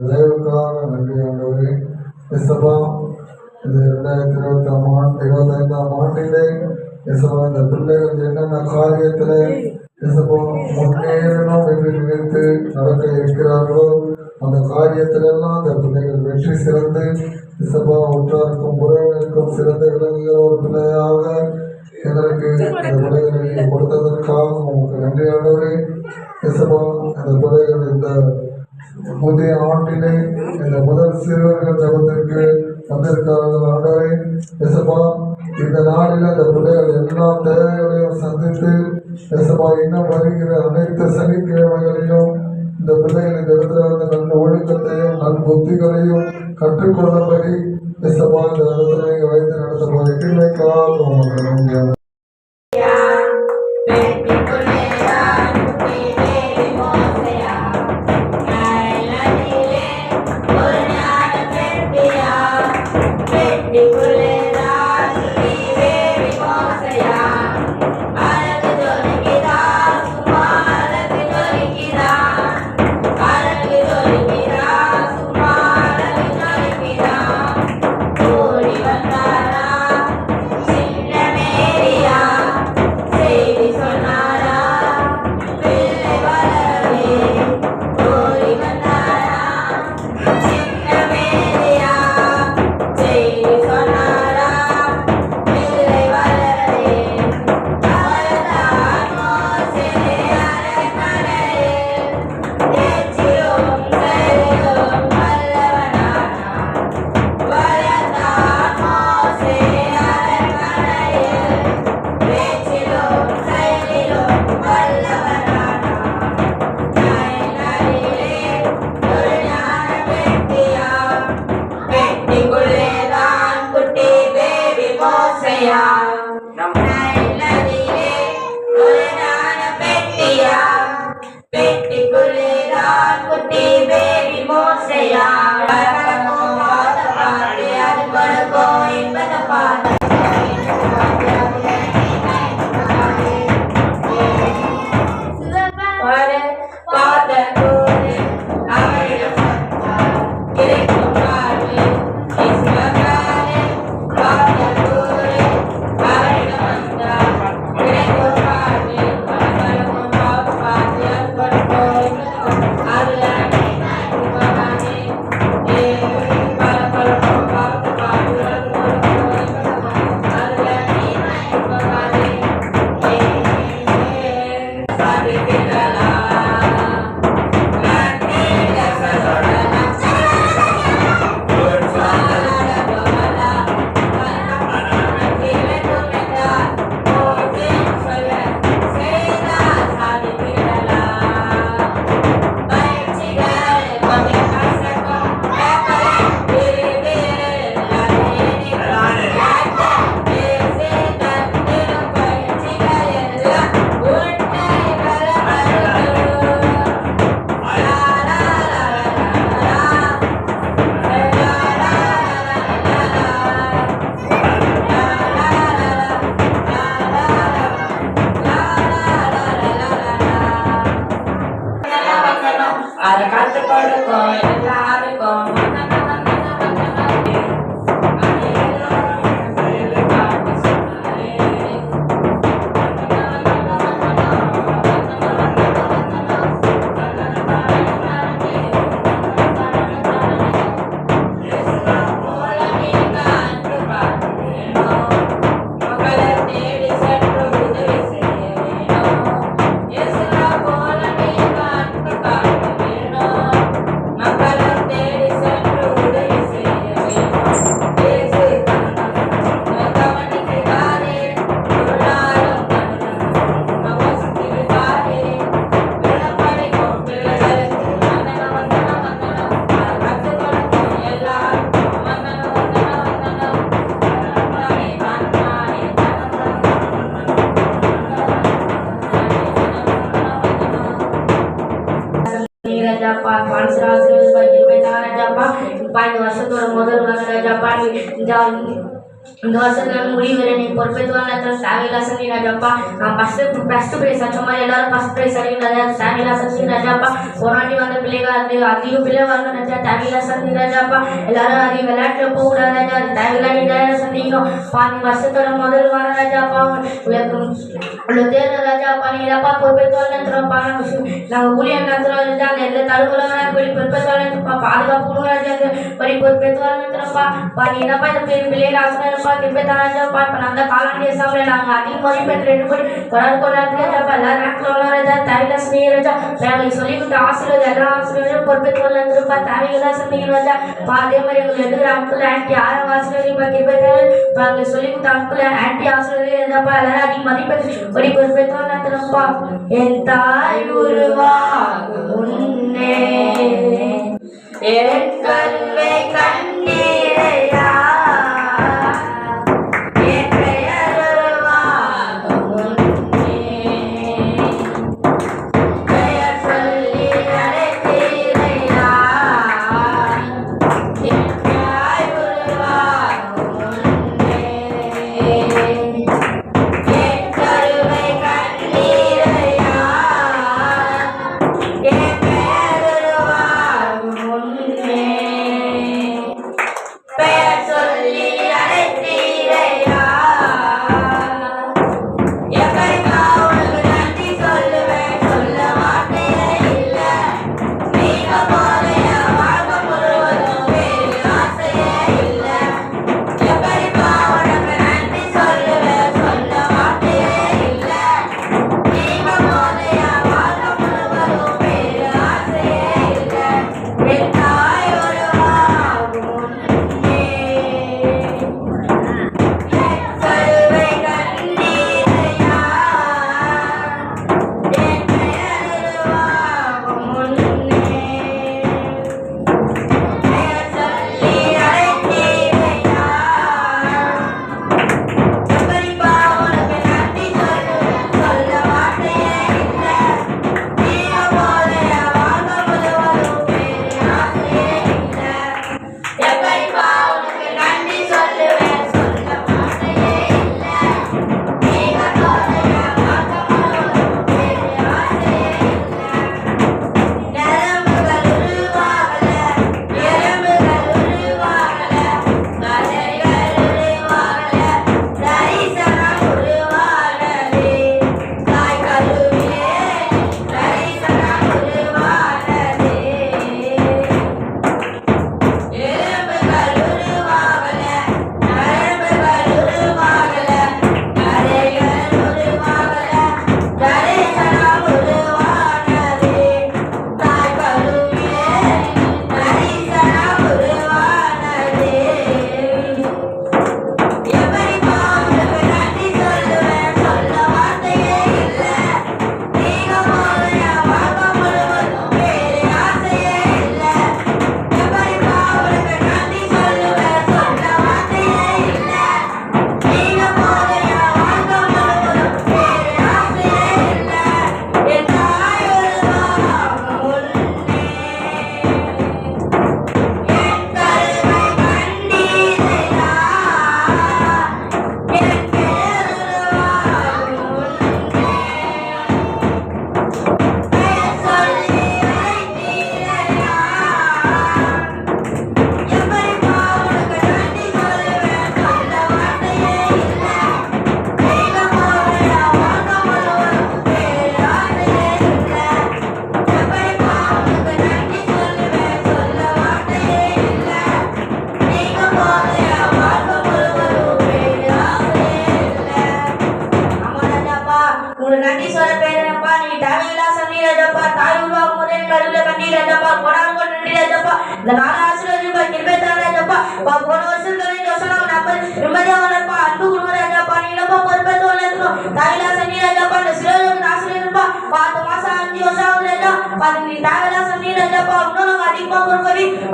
தயவுக்காக நன்றி ஆண்டவரே எசப்பா இது ரெண்டாயிரத்தி இருபத்தாம் ஆண்டு இருபத்தைந்தாம் ஆண்டிலே எசப்பா இந்த பிள்ளைகள் என்னென்ன காரியத்தில் எசப்பா முன்னேறணும் என்று நினைத்து நடக்க இருக்கிறார்களோ அந்த காரியத்திலெல்லாம் அந்த பிள்ளைகள் வெற்றி சிறந்து எசப்பா உற்றாருக்கும் உறவினருக்கும் சிறந்த விளங்குகிற ஒரு பிள்ளையாக எங்களுக்கு இந்த பிள்ளைகளை கொடுத்ததற்காக உங்களுக்கு நன்றி ஆண்டவரே எசப்பா அந்த பிள்ளைகள் இந்த புதிய ஆண்டிலே இந்த முதல் சிறுவர்கள் ஜபத்திற்கு வந்திருக்கிறார்கள். ஆண்டவரே எசப்பா இந்த நாளில் அந்த பிள்ளைகள் எல்லா தேவைகளையும் சந்தித்து எசபா இன்னும் வருகிற அனைத்து சனிக்கிழமைகளையும் இந்த பிள்ளைகள் இந்த இடத்துல வந்து நல்ல ஒழுக்கத்தையும் நல் புத்திகளையும் கற்றுக்கொள்ளும்படி எசபா இந்த இடத்துல நீங்கள் வைத்து நடத்தும் போது கிருமைக்காக எல்லாருக்கும் மக்களை இந்த வருஷம் நான் முடிவு కోల్పోయేవాళ్ళందరూ సామి లాసని Rajappa first first prize Achamma ఎల్లారు first prize అడిగిన సామి లాసని రాజప్ప పోరాటి వంద పిల్లగా அதிக பிள்ளை வரணும் நினைச்சா தமிழாசன் நினைச்சாப்பா எல்லாரும் அதிக விளையாட்டு போகக்கூடாது தமிழாடி சந்திக்கணும் பாதி வருஷத்தோட முதல் வர ராஜாப்பா தேர்ந்த ராஜாப்பா நீ இதப்பா பொறுப்பேற்றுவாங்கன்றப்பா நாங்கள் ஊழியம் நடத்துகிறோம் அந்த எந்த தடுக்கலாம் இப்படி பொறுப்பேற்றுவாங்கப்பா பாதுகாப்பு கொடுங்க ராஜா இப்படி பொறுப்பேற்றுவாங்கன்றப்பா பா நீ இதப்பா இந்த பிள்ளைகள் ஆசனப்பா திருப்பி தராஜாப்பா இப்போ நான் காலாண்டிய சமையல் நாங்கள் அதிக மதிப்பெண் ரெண்டு மணி கொண்டாந்து கொண்டாந்து அப்போ எல்லாம் ரேங்க்ல வளரதா தாய்கள் ஸ்நேகிதா நாங்கள் சொல்லிக்கிட்டு ஆசிரியர் எல்லா ஆசிரியரும் பொறுப்பேற்று வந்திருப்பா தாய்கள் தான் சொன்னீங்க வந்தா அதே மாதிரி எங்களுக்கு எதுக்கு அங்கிள் ஆன்டி ஆறாம் ஆசிரியரையும் பகிர்பேர்கள் நாங்கள் சொல்லிக்கிட்டு அங்கிள் ஆன்டி ஆசிரியர் இருந்தாப்பா எல்லாரும் அதிக மதிப்பெண் படி பொறுப்பேற்று வந்திருப்பா என் தாய் உருவா உன்னே என் கல்வை கண்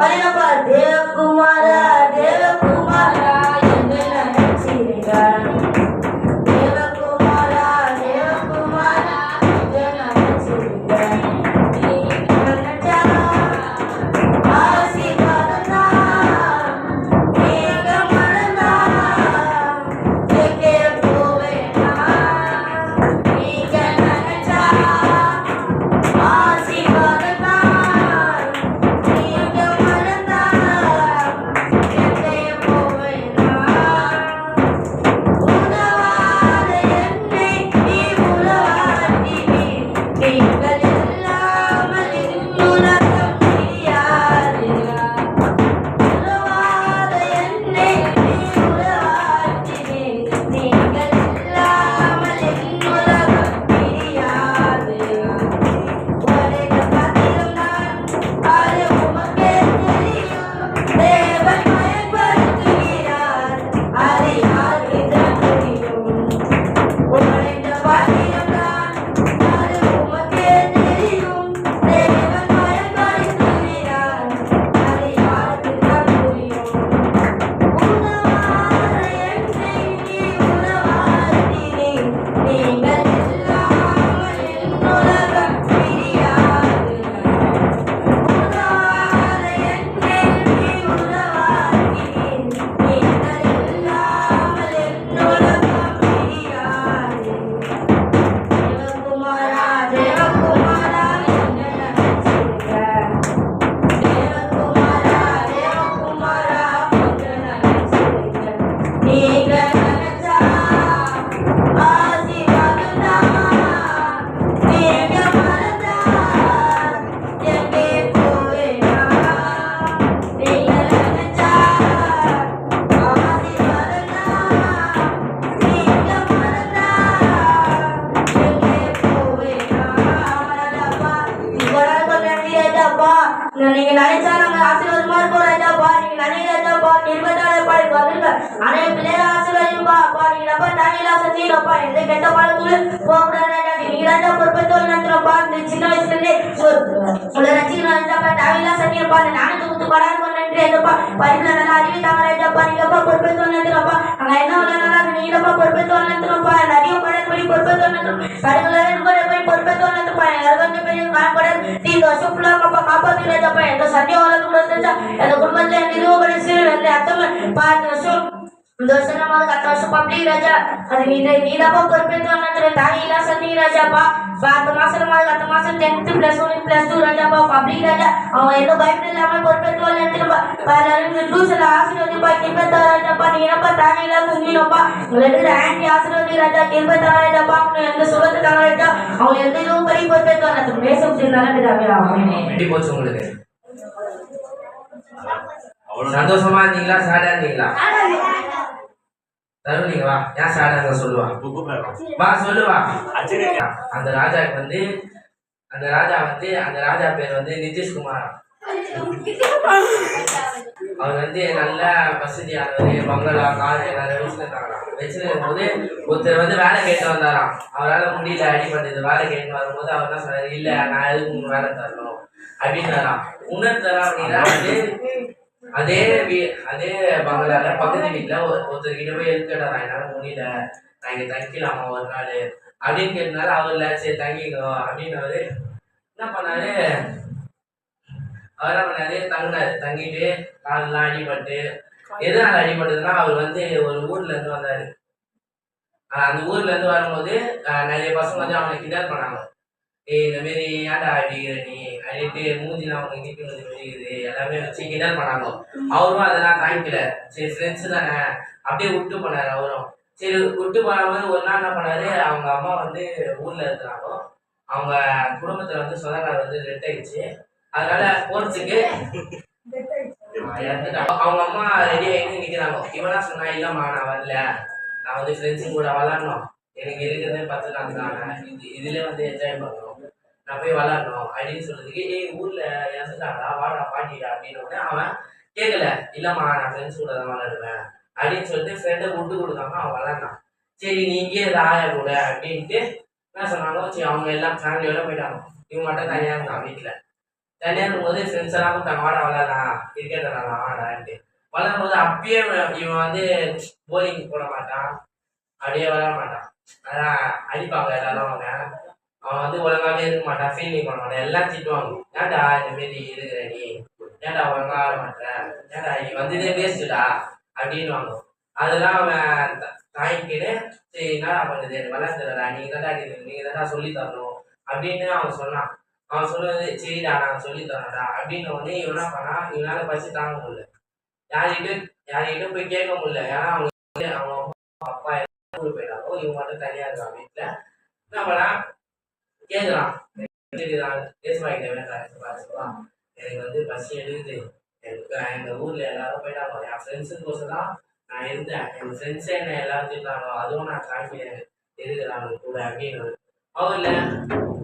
But in நீங்க ராஜா பொறுப்பத்தோல் நடத்துறப்பா இந்த சின்ன வயசுல இருந்தே உங்களை ரசிக்கிறப்பா தானியலா செஞ்சீங்கப்பா அந்த நானூத்தி முத்து படாது நன்றி ஐயப்பா படிப்புல நல்லா அறிவு தாங்க ராஜாப்பா நீங்கப்பா பொறுப்பத்தோல் நடத்துறப்பா அங்க என்ன நல்லா நீங்கப்பா பொறுப்பத்தோல் நடத்துறப்பா நிறைய படி பொறுப்பத்தோல் நடத்துறோம் கடைகளை போய் பொறுப்பத்தோல் நடத்துப்பா எல்லாரும் கொஞ்சம் பெரிய காணப்படாது நீ வருஷம் ஃபுல்லாக அப்பா காப்பாத்தி ராஜாப்பா எந்த சண்டையும் வளர்ந்து கூட தெரிஞ்சா எந்த குடும்பத்துல நிறுவப்படுச்சு எந்த அத்தம் பாஞ்சு வருஷம் இந்த வருஷம் நம்ம கத்த வருஷம் பப்ளிக் ராஜா அது நீ நீதாப்பா பொறுப்பேற்று வந்தது தானியிலா சன்னி ராஜாப்பா அடுத்த மாசம் நம்ம அடுத்த மாசம் tenth plus one plus two Rajappa public Raja அவன் எந்த பயப்பட இல்லாம பொறுப்பேற்று வந்து எல்லாரும் டியூஷன்ல ஆசீர்வதிப்பா கிருபத்தா ராஜாப்பா நீ என்னப்பா தானியிலா சொன்னீங்கப்பா உங்களுக்கு ஆண்டி ஆசீர்வதி ராஜா கிருபத்தா ராஜாப்பா அவங்க எந்த சுகத்துக்காக ராஜா அவங்க எந்த இதுவும் படி பொறுப்பேற்று வந்து சந்தோஷமா இருந்தீங்களா? சேடா இருந்தீங்களா? தருணீங்க வா ஏன் சேடா இருந்த சொல்லுவா? வா சொல்லுவா. அந்த ராஜாக்கு வந்து அந்த ராஜா வந்து அந்த ராஜா பேர் வந்து நிதிஷ்குமார். அவர் வந்து நல்ல வசதியானவர் பங்களா கார் எல்லாரும் வச்சிருக்காங்களாம் வச்சிருக்கும் போது ஒருத்தர் வந்து வேலை கேட்டு வந்தாராம். அவரால் முடியல அடிபட்டது வேலை கேட்டு வரும்போது அவர் என்ன சொன்னாரு இல்ல நான் எதுக்கு வேலை தரணும்? அப்படின்னாராம் உணர்த்தரா அப்படின்னா வந்து அதே வீ அதே பங்களால பக்கத்து வீட்டுல ஒரு ஒருத்தர்கிட்ட போய் எடுத்துட்டாரா என்னால முடியல. நான் இங்க தங்கிக்கலாமா ஒரு நாள்? அப்படின்னு கேட்டனால அவர்ல சரி தங்கிக்கோ அப்படின்னு அவரு என்ன பண்ணாரு? அவர் என்ன பண்ணாரு? தங்கினாரு தங்கிட்டு காலெல்லாம் அடிபட்டு. எதனால அடிபட்டதுன்னா அவர் வந்து ஒரு ஊர்ல இருந்து வந்தாரு. ஆஹ் அந்த ஊர்ல இருந்து வரும்போது நிறைய பசங்க வந்து அவனை கிண்டல் பண்ணாங்க. ஏய் இந்த மாரி ஏன்டா அடிக்கிற நீ? அடிட்டு மூஞ்சிலாம் அவனுக்கு நிற்க முடிஞ்சு வெளியுது எல்லாமே வச்சு கிண்டல் பண்ணாங்க. அவரும் அதெல்லாம் தாங்கிக்கல சரி ஃப்ரெண்ட்ஸ் தானே. அப்படியே விட்டு போனாரு அவரும். சரி விட்டு போனபோது ஒரு நாள் என்ன பண்ணாரு? அவங்க அம்மா வந்து ஊர்ல இருக்கிறாங்க. அவங்க குடும்பத்துல வந்து சொந்தக்காரர் வந்து ரெட் ஆயிடுச்சு. அதனால போறதுக்கு. அவங்க அம்மா ரெடி ஆகிட்டு நிக்கிறாங்க. இவனா சொன்னா இல்லம்மா நான் வரல. நான் வந்து ஃப்ரெண்ட்ஸுங்க கூட விளாடணும் எனக்கு இருக்கிறதே பத்து நாள் தான். இது இதுல வந்து என்ஜாய் பண்ணணும். நான் போய் விளாடணும் அப்படின்னு சொல்றதுக்கு ஏய் ஊர்ல இறந்துட்டாங்களா வாடா பாட்டிடா அப்படின்னு உடனே அவன் கேட்கல. இல்லம்மா நான் ஃப்ரெண்ட்ஸ் கூட தான் விளாடுவேன் அப்படின்னு சொல்லிட்டு ஃப்ரெண்டை விட்டு கொடுக்காம அவன் விளாட்னான் சரி நீ இங்கே ராய கூட அப்படின்ட்டு என்ன சொன்னாலும் சரி அவங்க எல்லாம் ஃபேமிலியோட போயிட்டாங்க. இவன் மட்டும் தனியாக இருந்தான் வீட்டில் தனியாக இருக்கும்போது ஃப்ரெண்ட்ஸ் எல்லாம் கூப்பிட்டாங்க வாடா விளாடலாம் கிரிக்கெட் விளாடலாம் வாடான்ட்டு வளரும் போது அப்பயே இவன் வந்து போலிங் போட மாட்டான். அப்படியே விளாட மாட்டான். அதான் அடிப்பாங்க எல்லாரும் அவங்க. அவன் வந்து ஒழுங்காவே இருக்க மாட்டான் ஃபீல் பண்ண மாட்டான் எல்லாம் திட்டுவாங்க. ஏன்டா இந்த மாரி இருக்கிற நீ? ஏன்டா ஒழுங்கா ஆட மாட்டேற? ஏன்டா நீ வந்ததே வேஸ்ட்டுடா அப்படின்னுவாங்க. அதெல்லாம் அவன் தாய்க்கிட்டு சரி என்னடா பண்ணுது? எனக்கு விளாண்டுறா நீங்க தான்டா இது நீங்க தான்டா சொல்லி தரணும். அப்படின்னு அவன் சொன்னான். அவன் சொல்லுவது சரிடா நான் சொல்லி தரேன்டா. அப்படின்னு உடனே இவன் என்ன பண்ணா இவனால பசி தாங்க முடியல. யார்கிட்ட யார்கிட்ட போய் கேட்க முடியல. ஏன்னா அவங்க வந்து அவங்க அப்பா எல்லாம் ஊருக்கு போயிட்டாங்க. இவன் மட்டும் தனியா இருக்கான் வீட்டுல என்ன பண்ணா கேட்கறான் வேண்டாம் எனக்கு வந்து பசி எடுக்குது. எனக்கு எங்க ஊர்ல எல்லாரும் போயிட்டாங்க. என் ஃப்ரெண்ட்ஸுக்கு தான் நான் இருந்தேன். என் ஃப்ரெண்ட்ஸே என்ன எல்லாரும் திட்டாங்க அதுவும் நான் காமி இருக்கிறாங்க கூட அப்படின்னு அவர்ல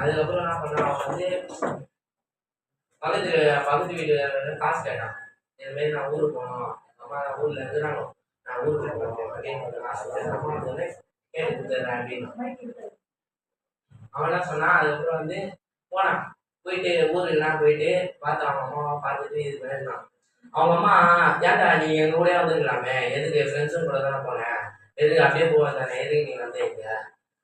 அதுக்கப்புறம் என்ன பண்ணா அவன் வந்து பக்கத்து பக்கத்து வீடு காசு கேட்டான். இந்த மாரி நான் ஊருக்கு போகணும் எங்க அம்மா நான் ஊர்ல இருக்கிறாங்க நான் ஊருக்கு போகணும் அப்படின்னு காசு அம்மா வந்து கேட்டு கொடுத்துட்றேன் அப்படின்னு. அவன் என்ன சொன்னான் அதுக்கப்புறம் வந்து போனான் போயிட்டு ஊருக்குலாம் போயிட்டு பார்த்து அவங்க அம்மாவை பார்த்துட்டு இது பண்ணிருந்தான் அவங்க அம்மா ஏன்டா நீ எங்க கூட வந்துருக்கலாமே? எதுக்கு ஃப்ரெண்ட்ஸும் கூட தானே போனேன் எதுக்கு அப்படியே போவேன் தானே? எதுக்கு நீ வந்தீங்க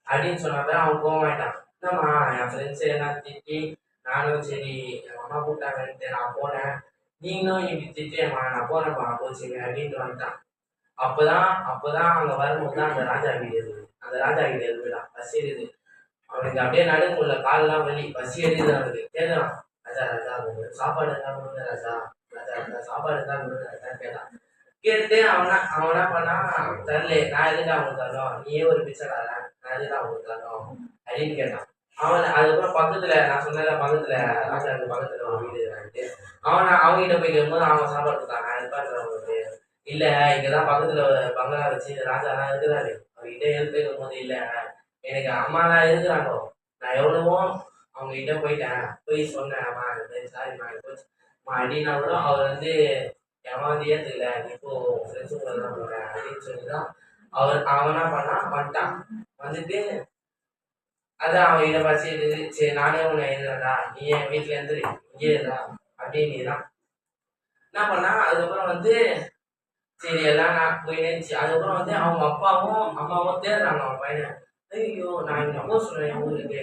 அப்படின்னு சொன்னப்ப அவன் போகமாட்டான் என்னம்மா என் ஃப்ரெண்ட்ஸு எல்லாம் திட்டி நானும் சரி எங்கள் அம்மா கூப்பிட்டாங்கன்ட்டு நான் போனேன். நீங்களும் இப்படி திட்டியம்மா நான் போனேன்ப்பா போச்சுங்க அப்படின்ட்டு வந்துட்டான். அப்போதான் அப்போதான் அங்கே வரும்போது தான் அந்த ராஜா வீடு இருக்குது அந்த ராஜா வீடு இருக்குதான் பஸ் இருக்குது அவனுக்கு அப்படியே நடுங்குள்ள காலெல்லாம் வலி பசி எடுக்குது அவனுக்கு. கேட்கலாம் ராஜா ராஜா உங்களுக்கு சாப்பாடு இருந்தால் கொடுங்க ராஜா. ராஜா ராஜா சாப்பாடு இருந்தால் கொடுங்க ராஜா. கேட்டான். கேட்டு அவனா அவன் என்ன பண்ணா தரல நான் எதுக்கு அவனுக்கு தரணும் நீயே ஒரு பிச்சைக்காரன். நான் எதுக்கு அவனுக்கு தரணும் அப்படின்னு கேட்டான். அவன் அதுக்கப்புறம் பக்கத்துல நான் சொன்ன பக்கத்துல ராஜாவுக்கு பக்கத்துல அவன் வீடு இருக்கான்ட்டு. அவன் அவங்ககிட்ட போய் கேட்கும்போது அவன் சாப்பாடு கொடுத்தான். நான் எதிர்பார்க்குறேன் அவனுக்கு இல்ல இங்கதான் பக்கத்துல பங்களா வச்சு தான் இருக்கிறாரு அவர்கிட்ட எழுந்து கேட்கும் போது இல்ல எனக்கு அம்மா தான் இருக்கிறாங்க. நான் எவ்வளவோ அவங்க கிட்ட போயிட்டேன் போய் சொன்னேன் அம்மா இந்த மாதிரி சாரிம்மா போச்சு. அப்படின்னா கூட அவர் வந்து அவன் வந்து ஏற்றுக்கல இப்போ ஃப்ரெண்ட்ஸு கூட தான் போகிறேன் அப்படின்னு சொல்லி தான் அவர் அவன் என்ன பண்ணான்? வந்துட்டான். வந்துட்டு அதான் அவன் இதை பசி சரி நானே உன்னை எழுதுறதா நீ என் வீட்டில் இருந்து இங்கே இருந்தா அப்படின்னு தான் என்ன பண்ணா அதுக்கப்புறம் வந்து சரி எல்லாம் நான் போயினே இருந்துச்சு அதுக்கப்புறம் வந்து அவங்க அப்பாவும் அம்மாவும் தேடுறாங்க அவன் பையனை. ஐயோ நான் இங்கே அப்போ சொன்னேன் என் ஊருக்கு.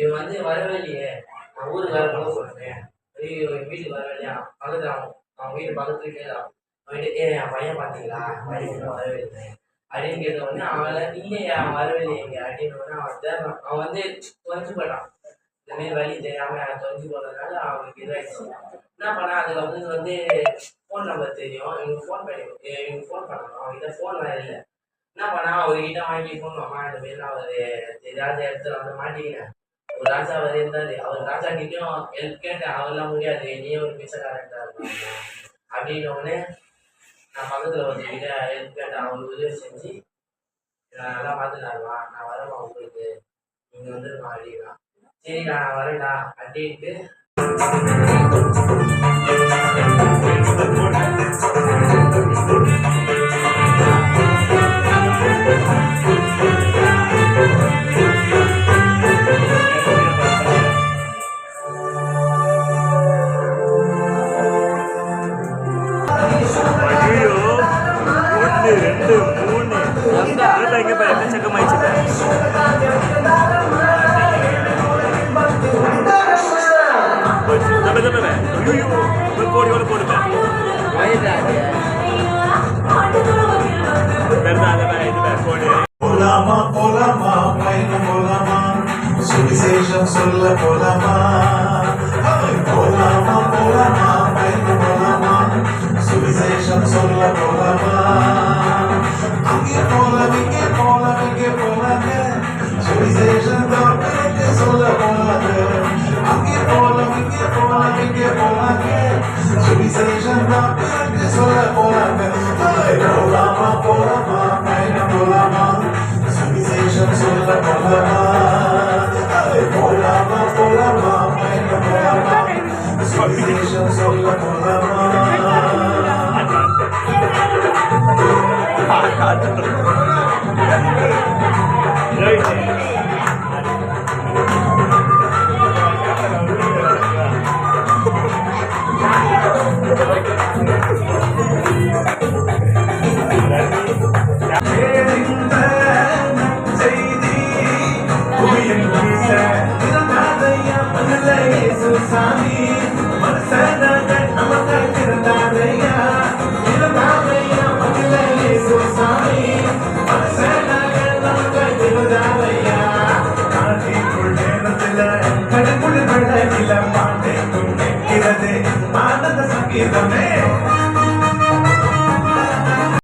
இவன் வந்து வரவே இல்லையே நான் ஊருக்கு வர போக சொல்றேன். ஐயோ என் வீட்டுக்கு வரவே இல்லையா பக்கத்துல அவன் அவன் வீட்டு பக்கத்துல கேட்கலாம் அவன் ஏ என் பையன் பார்த்தீங்களா பையன் வரவே இல்லை அப்படின்னு கேட்ட உடனே அவன் இல்லையா அவன் வரவே இல்லை இங்கே அப்படின்னு உடனே அவன் தேடுறான். அவன் வந்து தொலைஞ்சு போயிட்டான். இந்த மாதிரி வழி தெரியாம தொலைஞ்சு போனதுனால அவனுக்கு இதாயிடுச்சு. என்ன பண்ணா அதுக்கப்புறம் வந்து ஃபோன் நம்பர் தெரியும். இவனுக்கு ஃபோன் பண்ணி இவனுக்கு ஃபோன் பண்ணணும். அவன்கிட்ட ஃபோன் வேற இல்லை. என்ன பண்ணா அவர்கிட்ட வாங்கி ஃபோன் அம்மா இந்த மாதிரி நான் ஒரு இடத்துல வந்து மாட்டிக்கினேன் ஒரு ராஜா அவர் இருந்தாரு அவர் ராஜா கிட்டயும் ஹெல்ப் கேட்டேன் அவர்லாம் முடியாது நீயே ஒரு பிச்சைக்காரன்டா அப்படின்ன உடனே நான் பக்கத்துல ஒரு கிட்ட ஹெல்ப் கேட்டேன் அவர் உதவி செஞ்சு நான் நல்லா பார்த்துட்டாருமா நான் வரேன் உங்களுக்கு. நீங்க வந்துருமா அப்படின்னா. சரிடா நான் வரேன்டா அப்படின்ட்டு. ஐயோ Thank you.